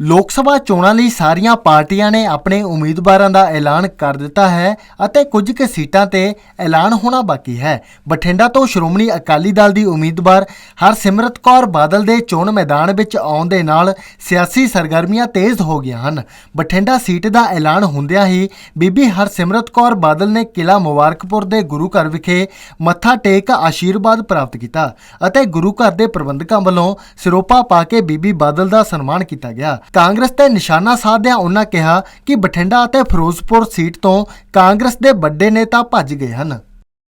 ਲੋਕ ਸਭਾ ਚੋਣਾਂ ਲਈ ਸਾਰੀਆਂ ਪਾਰਟੀਆਂ ਨੇ ਆਪਣੇ ਉਮੀਦਵਾਰਾਂ ਦਾ ਐਲਾਨ ਕਰ ਦਿੱਤਾ ਹੈ ਅਤੇ ਕੁਝ ਕੁ ਸੀਟਾਂ ਤੇ ਐਲਾਨ ਹੋਣਾ ਬਾਕੀ ਹੈ। ਬਠਿੰਡਾ ਤੋਂ ਸ਼੍ਰੋਮਣੀ ਅਕਾਲੀ ਦਲ ਦੀ ਉਮੀਦਵਾਰ ਹਰਸਿਮਰਤ ਕੌਰ ਬਾਦਲ ਦੇ ਚੋਣ ਮੈਦਾਨ ਵਿੱਚ ਆਉਣ ਦੇ ਨਾਲ ਸਿਆਸੀ ਸਰਗਰਮੀਆਂ ਤੇਜ਼ ਹੋ ਗਈਆਂ ਹਨ। ਬਠਿੰਡਾ ਸੀਟ ਦਾ ਐਲਾਨ ਹੁੰਦਿਆਂ ਹੀ ਬੀਬੀ ਹਰਸਿਮਰਤ ਕੌਰ ਬਾਦਲ ਨੇ ਕਿਲਾ ਮੁਬਾਰਕਪੁਰ ਦੇ ਗੁਰੂ ਘਰ ਵਿਖੇ ਮੱਥਾ ਟੇਕ ਆਸ਼ੀਰਵਾਦ ਪ੍ਰਾਪਤ ਕੀਤਾ ਅਤੇ ਗੁਰੂ ਘਰ ਦੇ ਪ੍ਰਬੰਧਕਾਂ ਵੱਲੋਂ ਸਿਰੋਪਾ ਪਾ ਕੇ ਬੀਬੀ ਬਾਦਲ ਦਾ ਸਨਮਾਨ ਕੀਤਾ ਗਿਆ। ਕਾਂਗਰਸ ਤੇ ਨਿਸ਼ਾਨਾ ਸਾਧਿਆਂ ਉਹਨਾਂ ਕਿਹਾ ਕਿ ਬਠਿੰਡਾ ਅਤੇ ਫਿਰੋਜ਼ਪੁਰ ਸੀਟ ਤੋਂ ਕਾਂਗਰਸ ਦੇ ਵੱਡੇ ਨੇਤਾ ਭੱਜ ਗਏ ਹਨ।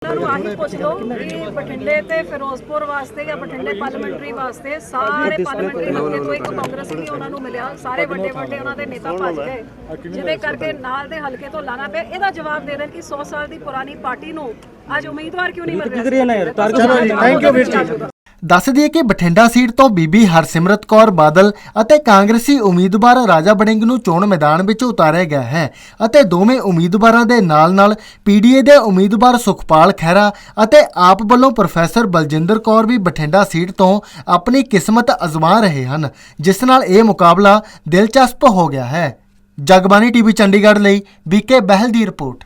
ਉਹਨਾਂ ਨੂੰ ਆਹੀ ਪੁੱਛ ਲਓ ਕਿ ਬਠਿੰਡੇ ਤੇ ਫਿਰੋਜ਼ਪੁਰ ਵਾਸਤੇ ਜਾਂ ਬਠਿੰਡੇ ਪਾਰਲੀਮੈਂਟਰੀ ਵਾਸਤੇ ਸਾਰੇ ਪਾਰਲੀਮੈਂਟਰੀ ਹਲਕੇ ਤੋਂ ਇੱਕ ਕਾਂਗਰਸ ਨਹੀਂ ਉਹਨਾਂ ਨੂੰ ਮਿਲਿਆ। ਸਾਰੇ ਵੱਡੇ ਵੱਡੇ ਉਹਨਾਂ ਦੇ ਨੇਤਾ ਭੱਜ ਗਏ। ਜਿਹਦੇ ਕਰਕੇ ਨਾਲ ਦੇ ਹਲਕੇ ਤੋਂ ਲਾਣਾ ਪਿਆ। ਇਹਦਾ ਜਵਾਬ ਦੇ ਦੇਣ ਕਿ 100 ਸਾਲ ਦੀ ਪੁਰਾਣੀ ਪਾਰਟੀ ਨੂੰ ਅੱਜ ਉਮੀਦਵਾਰ ਕਿਉਂ ਨਹੀਂ ਮਿਲ ਰਿਹਾ? ਥੈਂਕ ਯੂ ਵੀਰ ਜੀ। ਦੱਸ ਦਈਏ ਕਿ ਬਠਿੰਡਾ ਸੀਟ ਤੋਂ ਬੀਬੀ ਹਰਸਿਮਰਤ ਕੌਰ ਬਾਦਲ ਅਤੇ ਕਾਂਗਰਸੀ ਉਮੀਦਵਾਰ ਰਾਜਾ ਬੜਿੰਗ ਨੂੰ ਚੋਣ ਮੈਦਾਨ ਵਿੱਚ ਉਤਾਰਿਆ ਗਿਆ ਹੈ ਅਤੇ ਦੋਵੇਂ ਉਮੀਦਵਾਰਾਂ ਦੇ ਨਾਲ-ਨਾਲ ਪੀਡੀਏ ਦੇ ਉਮੀਦਵਾਰ ਸੁਖਪਾਲ ਖਹਿਰਾ ਅਤੇ ਆਪ ਵੱਲੋਂ ਪ੍ਰੋਫੈਸਰ ਬਲਜਿੰਦਰ ਕੌਰ ਵੀ ਬਠਿੰਡਾ ਸੀਟ ਤੋਂ ਆਪਣੀ ਕਿਸਮਤ ਅਜ਼ਮਾ ਰਹੇ ਹਨ, ਜਿਸ ਨਾਲ ਇਹ ਮੁਕਾਬਲਾ ਦਿਲਚਸਪ ਹੋ ਗਿਆ ਹੈ। ਜਗਬਾਨੀ ਟੀਵੀ ਚੰਡੀਗੜ੍ਹ ਲਈ ਬੀਕੇ ਬਹਿਲ ਦੀ ਰਿਪੋਰਟ।